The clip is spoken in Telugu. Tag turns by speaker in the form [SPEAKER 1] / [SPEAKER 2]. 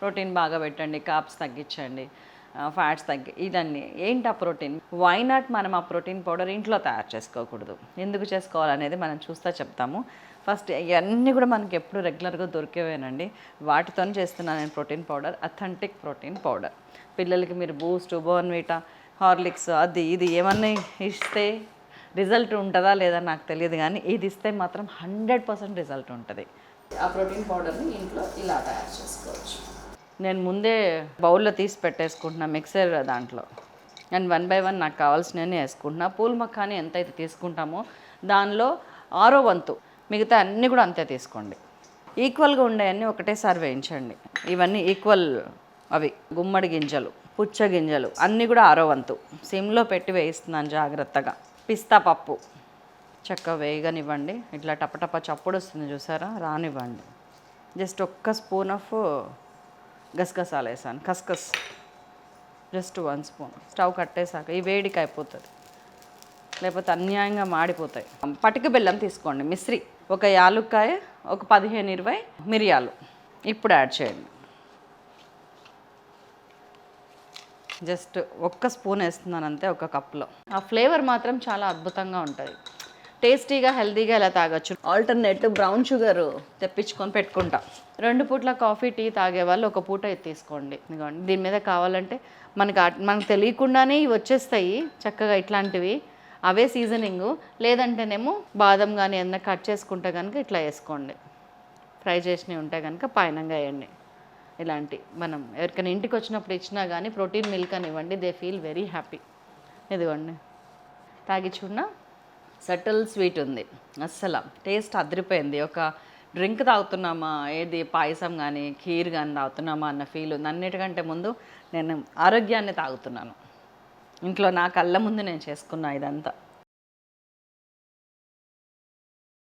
[SPEAKER 1] ప్రోటీన్ బాగా పెట్టండి కాప్స్ తగ్గించండి ఫ్యాట్స్ తగ్గి ఇదన్నీ. ఏంటి ఆ ప్రోటీన్? వై నాట్ మనం ఆ ప్రోటీన్ పౌడర్ ఇంట్లో తయారు చేసుకోకూడదు. ఎందుకు చేసుకోవాలనేది మనం చూస్తా చెప్తాము. ఫస్ట్ ఇవన్నీ కూడా మనకి ఎప్పుడు రెగ్యులర్గా దొరికేవేనండి. వాటితో చేస్తున్నాను నేను protein powder authentic protein powder. పిల్లలకి మీరు బూస్ట్ బోర్న్వీటా హార్లిక్స్ అది ఇది ఏమన్నా ఇస్తే రిజల్ట్ ఉంటుందా లేదా నాకు తెలియదు కానీ ఇది ఇస్తే మాత్రం హండ్రెడ్ పర్సెంట్ రిజల్ట్ ఉంటుంది. ఆ ప్రోటీన్ పౌడర్ని ఇంట్లో ఇలా తయారు చేసుకోవచ్చు. నేను ముందే బౌల్లో తీసి పెట్టేసుకుంటున్నా మిక్సర్ దాంట్లో. అండ్ వన్ బై వన్ నాకు కావాల్సినవి వేసుకుంటున్నా. పూల్ మక్కాని ఎంతైతే తీసుకుంటామో దానిలో ఆరో వంతు మిగతా అన్నీ కూడా అంతే తీసుకోండి. ఈక్వల్గా ఉండేవన్నీ ఒకటేసారి వేయించండి. ఇవన్నీ ఈక్వల్ అవి గుమ్మడి గింజలు పుచ్చ గింజలు అన్నీ కూడా ఆరో వంతు. సిమ్లో పెట్టి వేయిస్తున్నాను జాగ్రత్తగా. పిస్తా పప్పు. చక్కగా వేయగనివ్వండి ఇట్లా టపటప చప్పుడు వస్తుంది చూసారా? రానివ్వండి. జస్ట్ ఒక్క స్పూన్ ఆఫ్ గసగసాలు వేసాను కస్కస్. జస్ట్ వన్ స్పూన్ స్టవ్ కట్టేశాక ఈ వేడికి అయిపోతుంది. లేకపోతే అన్యాయంగా మాడిపోతాయి. పటిక బెల్లం తీసుకోండి. మిశ్రి. ఒక యాలుక్కాయ ఒక పదిహేను ఇరవై మిరియాలు. ఇప్పుడు యాడ్ చేయండి. జస్ట్ ఒక్క స్పూన్ వేస్తున్నాను అంతే ఒక కప్లో ఆ ఫ్లేవర్ మాత్రం చాలా అద్భుతంగా ఉంటుంది టేస్టీగా హెల్తీగా ఎలా తాగొచ్చు? ఆల్టర్నేట్ బ్రౌన్ షుగర్ తెప్పించుకొని పెట్టుకుంటా. రెండు పూట్ల కాఫీ టీ తాగే వాళ్ళు ఒక పూట ఇది తీసుకోండి. ఇదిగోండి దీని మీద కావాలంటే మనకి మనకు తెలియకుండానే ఇవి వచ్చేస్తాయి చక్కగా ఇట్లాంటివి. అవే సీజనింగ్ లేదంటేనేమో బాదం కానీ ఏదైనా కట్ చేసుకుంటే కనుక ఇట్లా వేసుకోండి. ఫ్రై చేసినవి ఉంటే కనుక పైనంగా వేయండి. ఇలాంటి మనం ఎవరికైనా ఇంటికి వచ్చినప్పుడు ఇచ్చినా కానీ ప్రోటీన్ మిల్క్ అని ఇవ్వండి. దే ఫీల్ వెరీ హ్యాపీ ఇదిగోండి. తాగి చూడనా? సటిల్ స్వీట్ ఉంది. అస్సలు. టేస్ట్ అదిరిపోయింది. ఒక డ్రింక్ తాగుతున్నామా? ఏది? పాయసం కానీ ఖీర్ కానీ తాగుతున్నామా అన్న ఫీల్ ఉంది. అన్నిటికంటే ముందు నేను ఆరోగ్యాన్ని తాగుతున్నాను. ఇంట్లో నా కళ్ళ ముందు నేను చేసుకున్నా ఇదంతా.